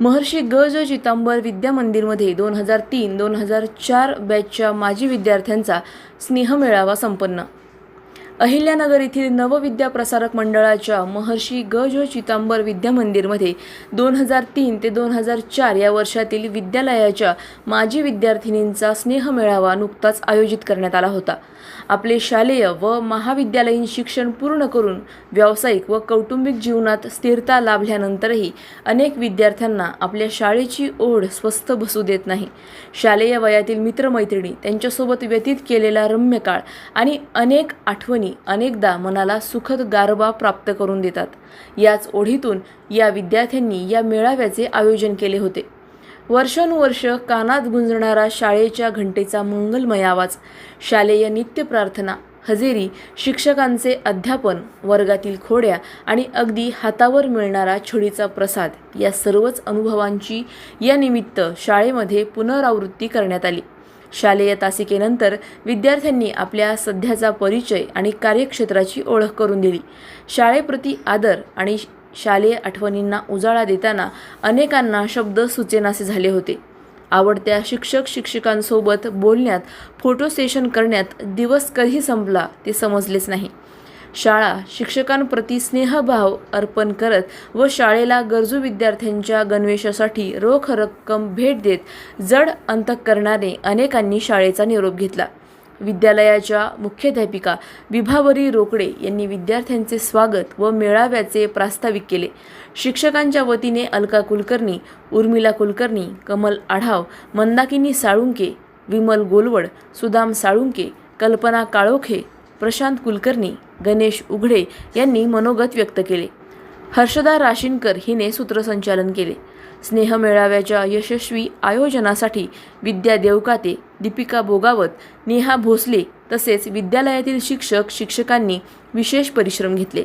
महर्षी ग ज चितांबर विद्यामंदिरमध्ये दोन हजार तीन दोन हजार चार बॅचच्या माजी विद्यार्थ्यांचा स्नेहमेळावा संपन्न. अहिल्यानगर येथील नवविद्या प्रसारक मंडळाच्या महर्षी ग ज चितांबर विद्यामंदिरमध्ये दोन हजार तीन ते दोन हजार चार या वर्षातील विद्यालयाच्या माजी विद्यार्थिनींचा स्नेहमेळावा नुकताच आयोजित करण्यात आला होता. आपले शालेय व महाविद्यालयीन शिक्षण पूर्ण करून व्यावसायिक व कौटुंबिक जीवनात स्थिरता लाभल्यानंतरही अनेक विद्यार्थ्यांना आपल्या शाळेची ओढ स्वस्थ बसू देत नाही. शालेय वयातील मित्रमैत्रिणी त्यांच्यासोबत व्यतीत केलेला रम्य काळ आणि अनेक आठवणी अनेकदा मनाला सुखद गारवा प्राप्त करून देतात. याच ओढीतून या विद्यार्थ्यांनी या मेळाव्याचे आयोजन केले होते. वर्षानुवर्ष कानात गुंजणारा शाळेच्या घंटेचा मंगलमय आवाज शालेय नित्य प्रार्थना हजेरी शिक्षकांचे अध्यापन वर्गातील खोड्या आणि अगदी हातावर मिळणारा छडीचा प्रसाद या सर्वच अनुभवांची या निमित्त शाळेमध्ये पुनरावृत्ती करण्यात आली. शालेय तासिकेनंतर विद्यार्थ्यांनी आपल्या सध्याचा परिचय आणि कार्यक्षेत्राची ओळख करून दिली. शाळेप्रती आदर आणि शालेय आठवणींना उजाळा देताना अनेकांना शब्द सुचेनासे झाले होते. आवडत्या शिक्षक शिक्षिकांसोबत बोलण्यात फोटो सेशन करण्यात दिवस कधी संपला ते समजलेच नाही. शाळा शिक्षकांप्रती स्नेहभाव अर्पण करत व शाळेला गरजू विद्यार्थ्यांच्या गणवेशासाठी रोख रक्कम भेट देत जड अंतकरणाने अनेकांनी शाळेचा निरोप घेतला. विद्यालयाच्या मुख्याध्यापिका विभावरी रोकडे यांनी विद्यार्थ्यांचे स्वागत व मेळाव्याचे प्रास्ताविक केले. शिक्षकांच्या वतीने अलका कुलकर्णी उर्मिला कुलकर्णी कमल आढाव मंदाकिनी साळुंके विमल गोलवड सुदाम साळुंके कल्पना काळोखे प्रशांत कुलकर्णी गणेश उघडे यांनी मनोगत व्यक्त केले. हर्षदा राशीनकर हिने सूत्रसंचालन केले. स्नेहमेळाव्याच्या यशस्वी आयोजनासाठी विद्या देवकाते दीपिका बोगावत नेहा भोसले तसेच विद्यालयातील शिक्षक शिक्षकांनी विशेष परिश्रम घेतले.